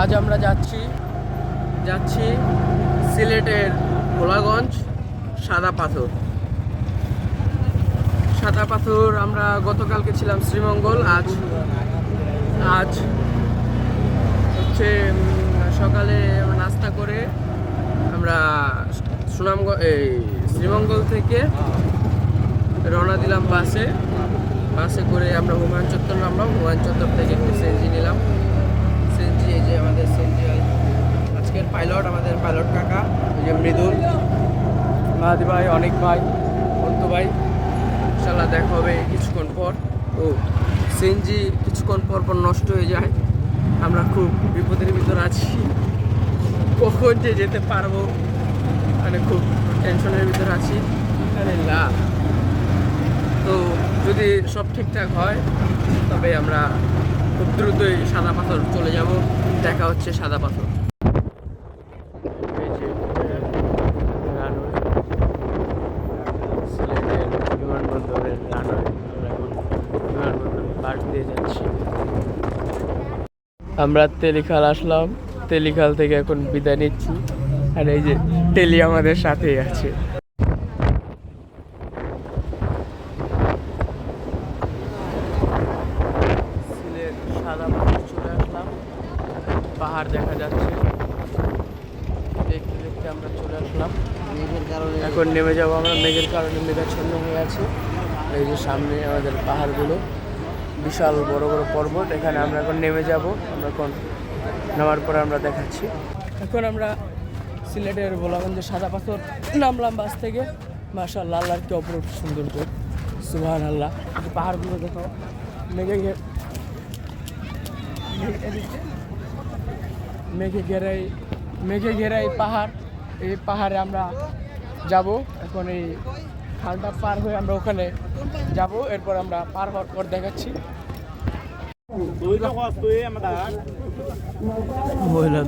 আজ আমরা যাচ্ছি যাচ্ছি সিলেটের ভোলাগঞ্জ সাদা পাথর। সাদা পাথর আমরা গতকালকে ছিলাম শ্রীমঙ্গল, আজ আজ হচ্ছে সকালে নাস্তা করে আমরা সুনামগঞ্জ, এই শ্রীমঙ্গল থেকে রওনা দিলাম বাসে। বাসে করে আমরা হুমায়ুন চত্বর নামলাম। হুমায়ুন চত্বর থেকে একটু সিএনজি নিলাম। যে আমাদের সিএনজি আজকের পাইলট আমাদের পাইলট কাকা, এই যে মৃদুল মাহাদি ভাই, অনেক ভাই, অন্তু ভাই। ইনশাল্লাহ দেখা হবে কিছুক্ষণ পর। ও সিএনজি কিছুক্ষণ পর পর নষ্ট হয়ে যায়। আমরা খুব বিপদের ভিতর আছি। কখন যে যেতে পারব? মানে খুব টেনশনের ভিতর আছি। লা তো যদি সব ঠিকঠাক হয়, তবে আমরা খুব দ্রুতই সাদা পাথর চলে যাব। দেখা হচ্ছে সাদা পাথর। দিয়ে যাচ্ছি আমরা তেলিখাল আসলাম। তেলিখাল থেকে এখন বিদায় নিচ্ছি। আর এই যে টেলি আমাদের সাথেই আছে সিলেট সাদা পাহাড় চলে আসলাম পাহাড় দেখা যাচ্ছে দেখতে দেখতে আসলাম এখন নেমে যাব আমরা। মেঘের কারণে মেঘাচ্ছন্ন হয়ে আছে। এই যে সামনে আমাদের পাহাড়গুলো বিশাল বড় বড় পর্বত। এখানে আমরা এখন নেমে যাব। আমরা এখন নামার পরে আমরা দেখাচ্ছি। এখন আমরা সিলেটের ভোলাগঞ্জের সাদা পাথর নামলাম বাস থেকে। মাশাল্লাহ আল্লাহর কি অপরূপ সৌন্দর্য। সুবহান আল্লাহ পাহাড়গুলো দেখো মেঘে ঘে মেঘে ঘেরাই মেঘে ঘেরাই পাহাড়। এই পাহাড়ে আমরা যাব। এখন এই খালটা পার হয়ে আমরা ওখানে যাব। এরপর আমরা পার হওয়ার পর দেখাচ্ছি। মহিলা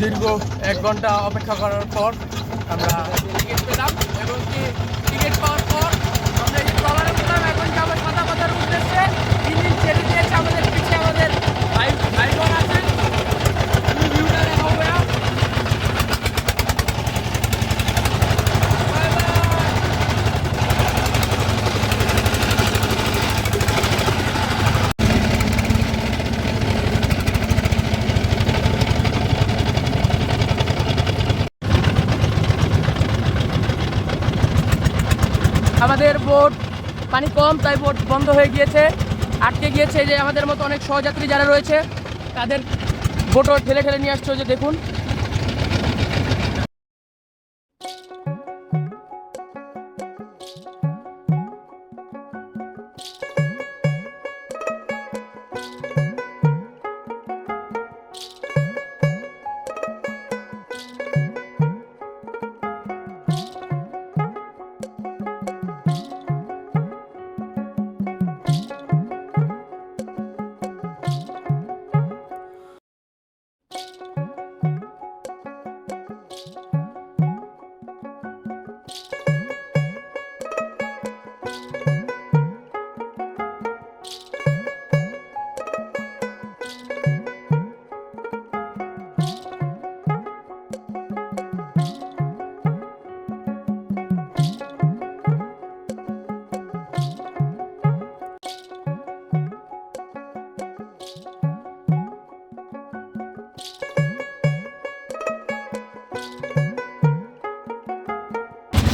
দীর্ঘ এক ঘণ্টা অপেক্ষা করার পর আমরা টিকিট পেলাম। এবং কি টিকিট পাওয়ার পর আমরা এই ট্রলারে পেলাম এখন যাব সাদা পাতার উদ্দেশ্যে ইঞ্জিন ছেড়ে দিয়েছে আমাদের পিছিয়ে আমাদের ভাই ভাই বোন আছেন তুমি ভিউটা দেখাও ভাইয়া Bye bye! আমাদের বোট পানি কম, তাই বোট বন্ধ হয়ে গিয়েছে। আটকে গিয়েছে যে আমাদের মতো অনেক সহযাত্রী যারা রয়েছে, তাদের বোটও ঠেলে ঠেলে নিয়ে আসছে যে দেখুন।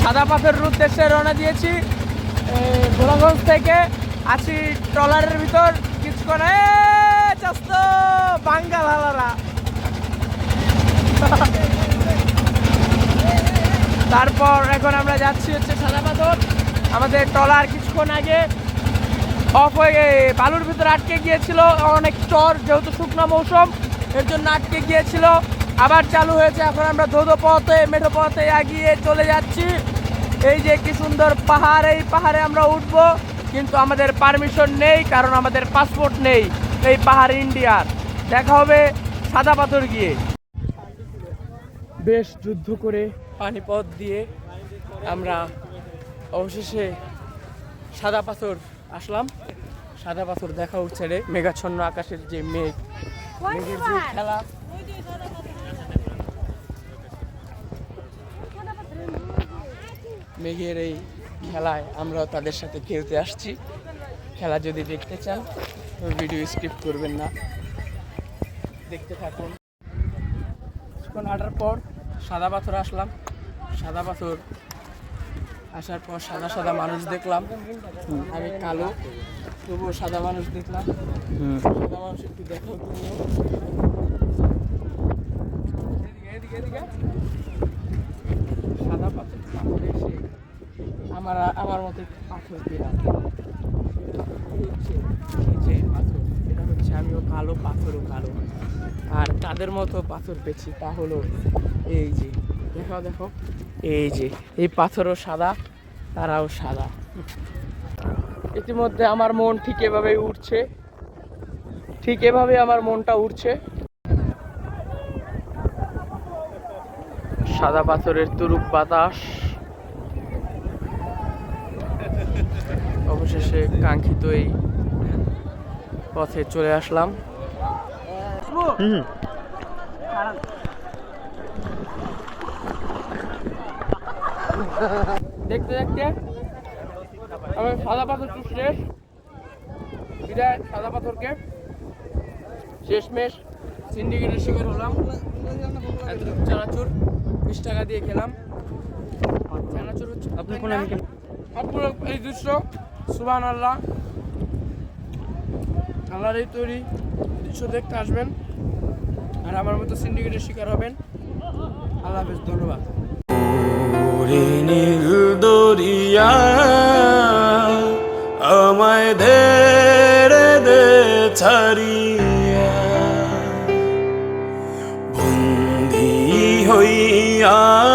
সাদা পাথরের উদ্দেশ্যে রওনা দিয়েছি। গোলাগঞ্জ থেকে আছি ট্রলারের ভিতর। কিছুক্ষণ, চাস্ত, বাঙ্গাল হালারা। তারপর এখন আমরা যাচ্ছি হচ্ছে সাদা পাথর। আমাদের ট্রলার কিছুক্ষণ আগে অফ হয়ে বালুর ভিতরে আটকে গিয়েছিল। অনেক চর, যেহেতু শুকনো মৌসুম, এর জন্য আটকে গিয়েছিল। আবার চালু হয়েছে। এখন আমরা ধোধো পথে, মেঠো পথে এগিয়ে চলে যাচ্ছি। এই যে কি সুন্দর পাহাড় এই পাহাড়ে আমরা উঠবো কিন্তু আমাদের পারমিশন নেই কারণ আমাদের পাসপোর্ট নেই এই পাহাড় ইন্ডিয়ার দেখা হবে সাদা পাথর গিয়ে। বেশ যুদ্ধ করে পানিপথ দিয়ে আমরা অবশেষে সাদা পাথর আসলাম। সাদা পাথর দেখা উঠছে রে মেঘাচ্ছন্ন আকাশের যে মেঘ মেঘের যে খেলা। মেঘের এই খেলায় আমরা তাদের সাথে খেলতে আসছি। খেলা যদি দেখতে চান ভিডিও স্কিপ করবেন না। দেখতে থাকুন। কিছুক্ষণ হাঁটার পর সাদা পাথর আসলাম। সাদা পাথর আসার পর সাদা সাদা মানুষ দেখলাম। আমি কালো তবুও সাদা মানুষ দেখলাম। সাদা মানুষ একটু দেখাও তুমিও এদিকে, এদিকে, এদিকে। সাদা পাথর পাথরে এসে আমার আমার মতো পাথর এই যে পাথর, এটা হচ্ছে আমিও কালো পাথরও কালো আর তাদের মতো পাথর পেয়েছি, তা হলো এই যে দেখো দেখো এই যে, এই পাথরও সাদা, তারাও সাদা। ইতিমধ্যে আমার মন ঠিক এভাবেই উঠছে ঠিক এভাবে আমার মনটা উঠছে সাদা পাথরের তুরুপ বাতাস। অবশেষে কাঙ্ক্ষিত এই পথে চলে আসলাম। দেখতে দেখতে আমি সাদা পাথর শেষ? বিদায় সাদা পাথরকে। শেষমেশ সিন্ডিকেটের শিকার হলাম। চানাচুর বিশ টাকা দিয়ে খেলাম। চানাচুর হচ্ছে আপনি কোন আপনার এই দৃশ্য সুবান আল্লাহ আল্লাহর এই তৈরি দৃশ্য দেখতে আসবেন আর আমার মতো সিন্ডিকেটের শিকার হবেন। আল্লাহ হাফেজ, ধন্যবাদ। নীল দরিয়া, আমায় ধরে দে ছাড়িয়া